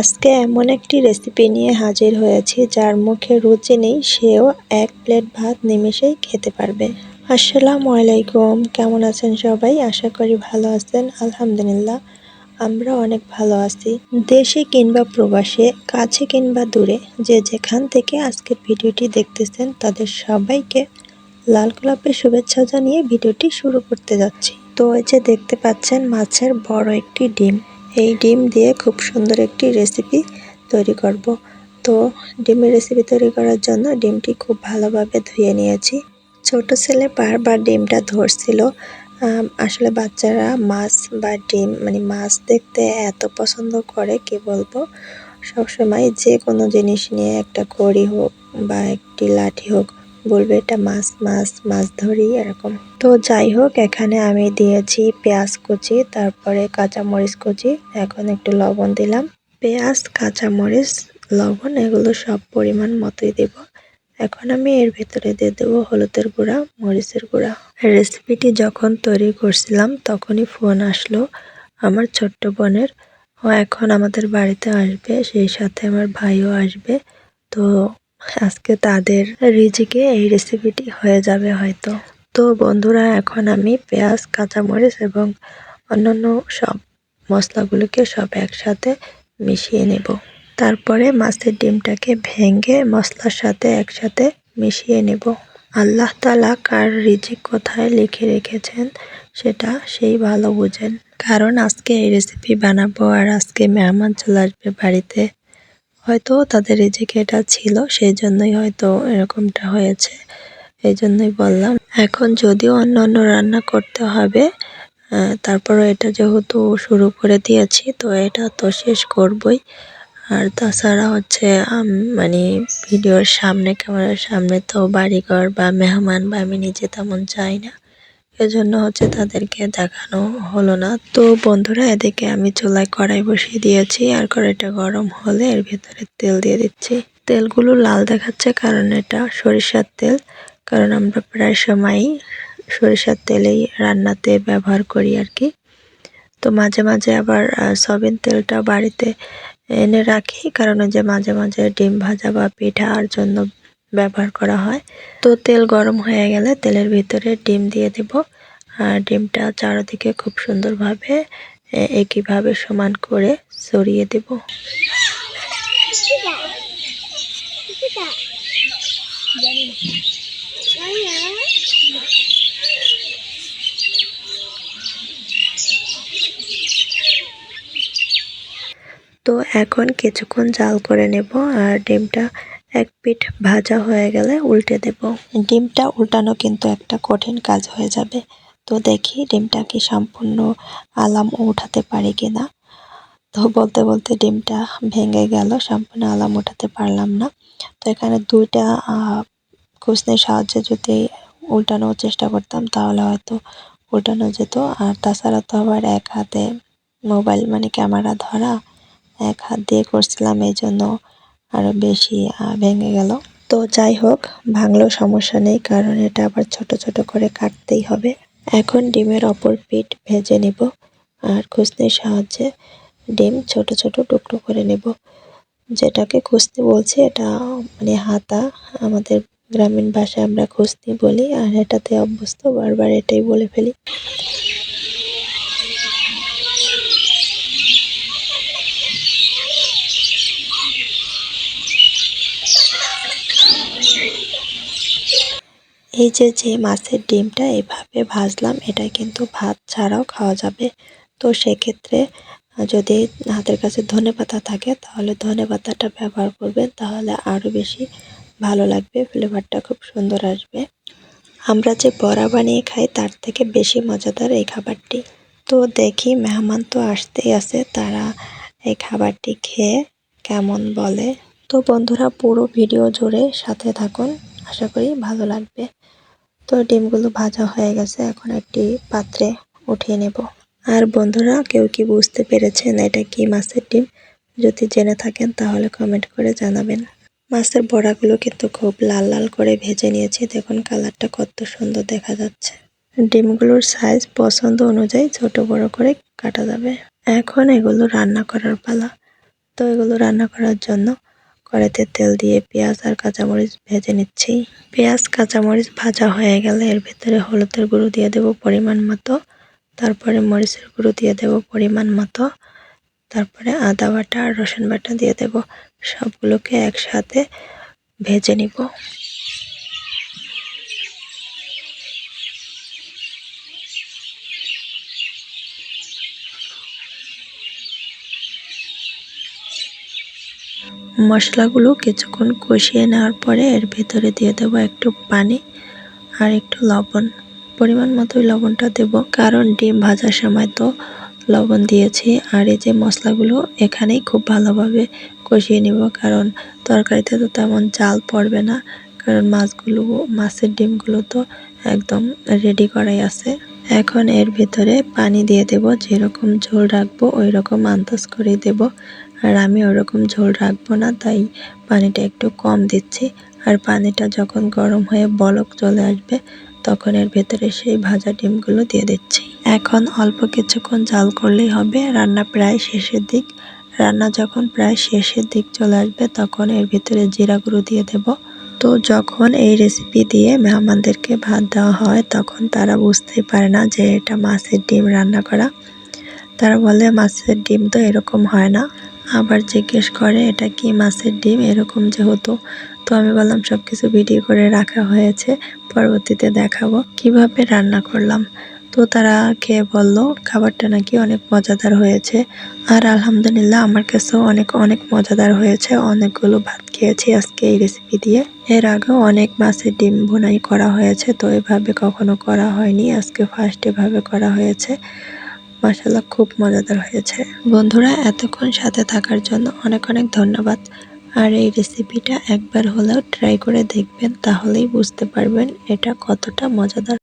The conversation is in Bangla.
আজকে এমন একটি রেসিপি নিয়ে হাজির হয়েছি যার মুখে রুচি নেই, সেও এক প্লেট ভাত নিমেষেই খেতে পারবে। আসসালামু আলাইকুম, কেমন আছেন সবাই? আশা করি ভালো আছেন, আলহামদুলিল্লাহ। আমরা অনেক ভালো আছি। দেশে কিংবা প্রবাসে, কাছে কিংবা দূরে, যে যেখান থেকে আজকের ভিডিওটি দেখতেছেন, তাদের সবাইকে লাল গোলাপের শুভেচ্ছা জানিয়ে ভিডিওটি শুরু করতে যাচ্ছি। তো এই যে দেখতে পাচ্ছেন, মাছের বড় একটি ডিম। এই ডিম দিয়ে খুব সুন্দর একটি রেসিপি তৈরি করব। তো ডিমের রেসিপি তৈরি করার জন্য ডিমটি খুব ভালোভাবে ধুয়ে নিয়েছি। ছোট ছেলে বারবার ডিমটা ধরছিল। আসলে বাচ্চারা মাছ বা ডিম মানে মাছ দেখতে এত পছন্দ করে, কি বলব? সবসময় যে কোনো জিনিস নিয়ে একটা কড়ি হোক বা একটি লাঠি হোক বলবে, এটা মাছ মাছ মাছ ধরি, এরকম। তো যাই হোক, এখানে আমি দিয়েছি পেঁয়াজ কুচি, তারপরে কাঁচামরিচ কুচি, এখন একটু লবণ দিলাম। পেঁয়াজ, কাঁচামরিচ, লবণ, এগুলো সব পরিমাণ মতোই দেব। এখন আমি এর ভেতরে দিয়ে দেবো হলুদের গুঁড়া, মরিচের গুঁড়া। রেসিপিটি যখন তৈরি করছিলাম, তখনই ফোন আসলো আমার ছোট্ট বোনের। ও এখন আমাদের বাড়িতে আসবে, সেই সাথে আমার ভাইও আসবে। তো আজকে তাদের রিজিকে এই রেসিপিটি হয়ে যাবে হয়তো। তো বন্ধুরা, এখন আমি পেঁয়াজ, কাঁচামরিচ এবং অন্যান্য সব মশলাগুলোকে সব একসাথে মিশিয়ে নেব। তারপরে মাছের ডিমটাকে ভেঙে মশলার সাথে একসাথে মিশিয়ে নেব। আল্লাহ তালা কার রিজিক কোথায় লিখে রেখেছেন সেটা সেই ভালো বুঝেন। কারণ আজকে এই রেসিপি বানাবো আর আজকে মেহমান চলে আসবে বাড়িতে। হয়তো তাদের রিজিকে এটা ছিল সেই জন্যই হয়তো এরকমটা হয়েছে। এই জন্যই বললাম। এখন যদিও অন্য অন্য রান্না করতে হবে তারপরে এটা যেহেতু শুরু করে দিয়েছি, তো এটা তো শেষ করবই। আর তাছাড়া হচ্ছে মানে ভিডিওর সামনে, ক্যামেরার সামনে তো বাড়িঘর বা মেহমান বা আমি নিজে তেমন চাই না। এজন্য হচ্ছে তাদেরকে দেখানো হলো না। তো বন্ধুরা, এদিকে আমি চুলায় কড়াই বসিয়ে দিয়েছি, আর কড়াইটা গরম হলে এর ভেতরে তেল দিয়ে দিচ্ছি। তেলগুলো লাল দেখাচ্ছে কারণ এটা সরিষার তেল, কারণ আমরা প্রায় সময়ই সরিষার তেলেই রান্নাতে ব্যবহার করি আর কি। তো মাঝে মাঝে আবার সয়াবিন তেলটা বাড়িতে এনে রাখি, কারণ যে মাঝে মাঝে ডিম ভাজা বা পিঠার জন্য ব্যবহার করা হয়। তো তেল গরম হয়ে গেলে তেলের ভিতরে ডিম দিয়ে দেব। আর ডিমটা চারদিকে খুব সুন্দরভাবে একইভাবে সমান করে ছড়িয়ে দেব। তো এখন কিছুক্ষণ জাল করে নেব। আর ডিমটা এক পিঠ ভাজা হয়ে গেলে উল্টে দেব। ডিমটা উল্টানো কিন্তু একটা কঠিন কাজ হয়ে যাবে। তো দেখি ডিমটা কি সম্পূর্ণ আলাম উঠাতে পারি কিনা। তো বলতে বলতে ডিমটা ভেঙে গেল, সম্পূর্ণ আলাম উঠাতে পারলাম না। তো এখানে দুইটা কুচনির সাহায্যে যদি উল্টানোর চেষ্টা করতাম, তাহলে হয়তো উল্টানো যেত। আর তাছাড়া তো আবার এক হাতে মোবাইল মানে ক্যামেরা ধরা, এক হাত দিয়ে করছিলাম এই জন্য আরও বেশি ভেঙে গেল। তো যাই হোক, ভাঙলেও সমস্যা নেই, কারণ এটা আবার ছোট ছোট করে কাটতেই হবে। এখন ডিমের অপর পিঠ ভেজে নিব, আর খুসনির সাহায্যে ডিম ছোট ছোট টুকরো করে নেব। যেটাকে খুসনি বলছি, এটা মানে হাতা, আমাদের গ্রামীণ ভাষায় আমরা খুসনি বলি, আর এটাতে অভ্যস্ত, বারবার এটাই বলে ফেলি। এই যে যে মাছের ডিমটা এভাবে ভাজলাম, এটা কিন্তু ভাত ছাড়াও খাওয়া যাবে। তো সেক্ষেত্রে যদি হাতের কাছে ধনে পাতা থাকে, তাহলে ধনে পাতাটা ব্যবহার করবেন, তাহলে আরও বেশি ভালো লাগবে, ফ্লেভারটা খুব সুন্দর আসবে। আমরা যে বড়া বানিয়ে খাই, তার থেকে বেশি মজাদার এই খাবারটি। তো দেখি, মেহমান তো আসতেই আছে, তারা এই খাবারটি খেয়ে কেমন বলে। তো বন্ধুরা, পুরো ভিডিও জুড়ে সাথে থাকুন। আশা করি ভালো লাগবে। তো ডিমগুলো ভাজা হয়ে গেছে, এখন একটি পাত্রে উঠিয়ে নেব। আর বন্ধুরা, কেউ কি বুঝতে পেরেছেন এটা কি মাছের ডিম? যদি জেনে থাকেন, তাহলে কমেন্ট করে জানাবেন। মাছের বড়াগুলো কিন্তু খুব লাল লাল করে ভেজে নিয়েছি। দেখুন কালারটা কত সুন্দর দেখা যাচ্ছে। ডিমগুলোর সাইজ পছন্দ অনুযায়ী ছোট বড় করে কাটা যাবে। এখন এগুলো রান্না করার পালা। তো এগুলো রান্না করার জন্য কড়াইতে তেল দিয়ে পেঁয়াজ আর কাঁচামরিচ ভেজে নিচ্ছি। পেঁয়াজ, কাঁচামরিচ ভাজা হয়ে গেলে এর ভেতরে হলুদের গুঁড়ো দিয়ে দেব পরিমাণ মতো। তারপরে মরিচের গুঁড়ো দিয়ে দেব পরিমাণ মতো। তারপরে আদা বাটা আর রসুন বাটা দিয়ে দেব। সবগুলোকে একসাথে ভেজে নিব। মশলাগুলো কিছুক্ষণ কষিয়ে নেওয়ার পরে এর ভেতরে দিয়ে দেব একটু পানি আর একটু লবণ। পরিমাণ মতোই লবণটা দেব, কারণ ডিম ভাজার সময় তো লবণ দিয়েছি। আর এই যে মশলাগুলো এখানেই খুব ভালোভাবে কষিয়ে নিব, কারণ তরকারিতে তো তেমন চাল পড়বে না, কারণ মাছগুলো, মাছের ডিমগুলো তো একদম রেডি করাই আছে। এখন এর ভিতরে পানি দিয়ে দেব, যেরকম ঝোল রাখব ওই রকম আন্দাজ করে দেব। আর আমি ওরকম ঝোল রাখব না, তাই পানিটা একটু কম দিচ্ছি। আর পানিটা যখন গরম হয়ে বলক চলে আসবে, তখন এর ভেতরে সেই ভাজা ডিমগুলো দিয়ে দিচ্ছি। এখন অল্প কিছুক্ষণ জাল করলেই হবে, রান্না প্রায় শেষের দিক। রান্না যখন প্রায় শেষের দিক চলে আসবে, তখন এর ভিতরে জিরা গুঁড়ো দিয়ে দেব। তো যখন এই রেসিপি দিয়ে মেহমানদেরকে ভাত দেওয়া হয়, তখন তারা বুঝতেই পারে না যে এটা মাছের ডিম রান্না করা। তারা বলে, মাছের ডিম তো এরকম হয় না। আবার জিজ্ঞেস করে, এটা কি মাছের ডিম? এরকম যেহেতু। তো আমি বললাম সব কিছু ভিডিও করে রাখা হয়েছে, পরবর্তীতে দেখাবো। কীভাবে রান্না করলাম? তো তারা খেয়ে বলল, খাবারটা নাকি অনেক মজাদার হয়েছে। আর আলহামদুলিল্লাহ, আমার কাছেও অনেক অনেক মজাদার হয়েছে। অনেকগুলো ভাত খেয়েছি আজকে এই রেসিপি দিয়ে। এর আগেও অনেক মাছের ডিম বোনাই করা হয়েছে, তো এভাবে কখনো করা হয়নি। আজকে ফার্স্ট এভাবে করা হয়েছে। মাসাল্লাহ খুব মজাদার হয়েছে। বন্ধুরা, এতক্ষণ সাথে থাকার জন্য অনেক অনেক ধন্যবাদ। আর এই রেসিপিটা একবার হলেও ট্রাই করে দেখবেন, তাহলেই বুঝতে পারবেন এটা কতটা মজাদার।